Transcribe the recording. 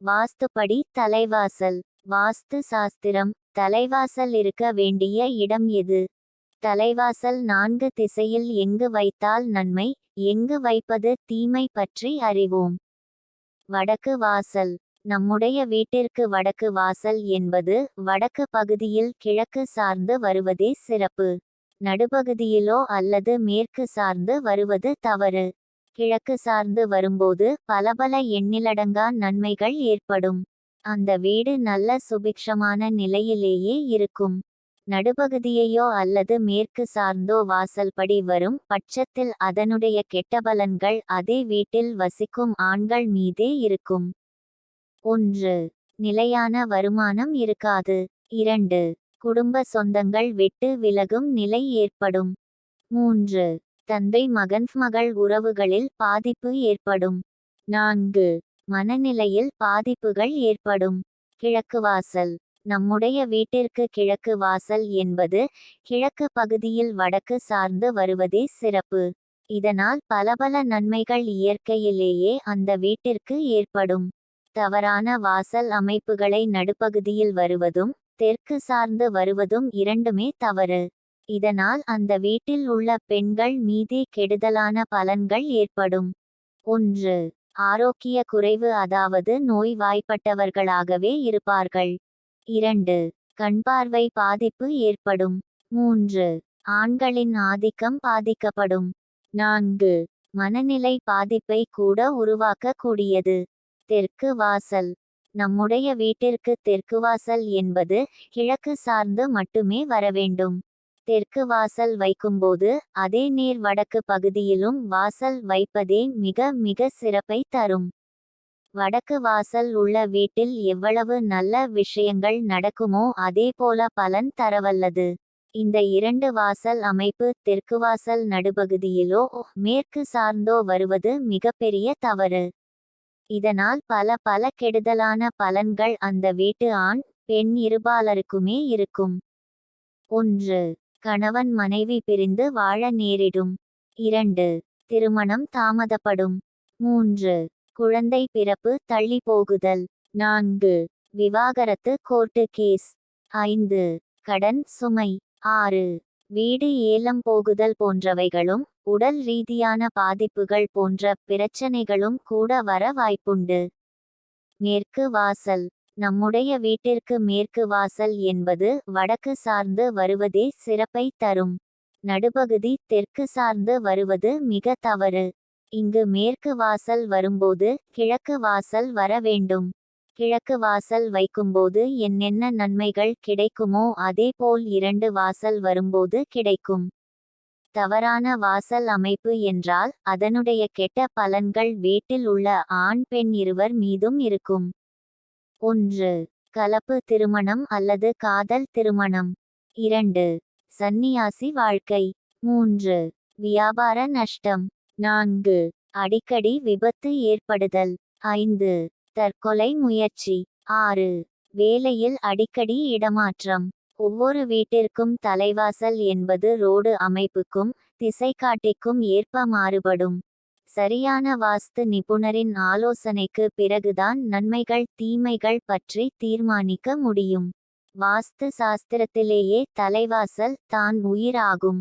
வாஸ்துப்படி தலைவாசல். வாஸ்து சாஸ்திரம் தலைவாசல் இருக்க வேண்டிய இடம் எது? தலைவாசல் நான்கு திசையில் எங்கு வைத்தால் நன்மை? எங்கு வைப்பது தீமை பற்றி அறிவோம். வடக்கு வாசல். நம்முடைய வீட்டிற்கு வடக்கு வாசல் என்பது வடக்கு பகுதியில் கிழக்கு சார்ந்து வருவதே சிறப்பு. நடுப்பகுதியிலோ அல்லது மேற்கு சார்ந்து வருவது தவறு. கிழக்கு சார்ந்து வரும்போது பலபல எண்ணிலடங்கா நன்மைகள் ஏற்படும். அந்த வீடு நல்ல சுபிக்ஷமான நிலையிலேயே இருக்கும். நடுபகுதியையோ அல்லது மேற்கு சார்ந்தோ வாசல்படி வரும் பட்சத்தில் அதனுடைய கெட்டபலன்கள் அதே வீட்டில் வசிக்கும் ஆண்கள் மீதே இருக்கும். ஒன்று. நிலையான வருமானம் இருக்காது. இரண்டு. குடும்ப சொந்தங்கள் விட்டு விலகும் நிலை ஏற்படும். மூன்று. தந்தை மகன் மகள் உறவுகளில் பாதிப்பு ஏற்படும். நான்கு. மனநிலையில் பாதிப்புகள் ஏற்படும். கிழக்கு வாசல். நம்முடைய வீட்டிற்கு கிழக்கு வாசல் என்பது கிழக்கு பகுதியில் வடக்கு சார்ந்து வருவதே சிறப்பு. இதனால் பலபல நன்மைகள் இயற்கையிலேயே அந்த வீட்டிற்கு ஏற்படும். தவறான வாசல் அமைப்புகளை நடுப்பகுதியில் வருவதும் தெற்கு சார்ந்து வருவதும் இரண்டுமே தவறு. இதனால் அந்த வீட்டில் உள்ள பெண்கள் மீது கெடுதலான பலன்கள் ஏற்படும். ஒன்று. ஆரோக்கிய குறைவு அதாவது நோய் வாய்ப்பட்டவர்களாகவே இருப்பார்கள். இரண்டு. கண்பார்வை பாதிப்பு ஏற்படும். மூன்று. ஆண்களின் ஆதிக்கம் பாதிக்கப்படும். நான்கு. மனநிலை பாதிப்பை கூட உருவாக்கக்கூடியது. தெற்கு வாசல். நம்முடைய வீட்டிற்கு தெற்கு வாசல் என்பது கிழக்கு சார்ந்து மட்டுமே வரவேண்டும். தெற்கு வாசல் வைக்கும்போது அதே நேர் வடக்கு பகுதியிலும் வாசல் வைப்பதே மிக மிக சிறப்பை தரும். வடக்கு வாசல் உள்ள வீட்டில் எவ்வளவு நல்ல விஷயங்கள் நடக்குமோ அதே போல பலன் தரவல்லது. இந்த இரண்டு வாசல் அமைப்பு தெற்கு வாசல் நடுபகுதியிலோ மேற்கு சார்ந்தோ வருவது மிகப்பெரிய தவறு. இதனால் பல பல கெடுதலான பலன்கள் அந்த வீட்டு ஆண் பெண் இருபாலருக்குமே இருக்கும். ஒன்று கணவன் மனைவி பிரிந்து வாழ நேரிடும். இரண்டு திருமணம் தாமதப்படும். மூன்று குழந்தை பிறப்பு தள்ளி போகுதல். நான்கு விவாகரத்து கோர்ட்டு கேஸ். ஐந்து கடன் சுமை. ஆறு வீடு ஏலம் போகுதல் போன்றவைகளும் உடல் ரீதியான பாதிப்புகள் போன்ற பிரச்சனைகளும் கூட வர வாய்ப்புண்டு. மேற்கு வாசல். நம்முடைய வீட்டிற்கு மேற்கு வாசல் என்பது வடக்கு சார்ந்து வருவதே சிறப்பை தரும். நடுபகுதி தெற்கு சார்ந்து வருவது மிக தவறு. இங்கு மேற்கு வாசல் வரும்போது கிழக்கு வாசல் வர வேண்டும். கிழக்கு வாசல் வைக்கும்போது என்னென்ன நன்மைகள் கிடைக்குமோ அதேபோல் இரண்டு வாசல் வரும்போது கிடைக்கும். தவறான வாசல் அமைப்பு என்றால் அதனுடைய கெட்ட பலன்கள் வீட்டில் உள்ள ஆண் பெண் இருவர் மீதும் இருக்கும். ஒன்று கலப்பு திருமணம் அல்லது காதல் திருமணம். இரண்டு சந்நியாசி வாழ்க்கை. மூன்று வியாபார நஷ்டம். நான்கு அடிக்கடி விபத்து ஏற்படுதல். ஐந்து தற்கொலை முயற்சி. ஆறு வேலையில் அடிக்கடி இடமாற்றம். ஒவ்வொரு வீட்டிற்கும் தலைவாசல் என்பது ரோடு அமைப்புக்கும் திசைகாட்டிக்கும் ஏற்ப மாறுபடும். சரியான வாஸ்து நிபுணரின் ஆலோசனைக்கு பிறகுதான் நன்மைகள் தீமைகள் பற்றி தீர்மானிக்க முடியும். வாஸ்து சாஸ்திரத்திலேயே தலைவாசல் தான் உயிராகும்.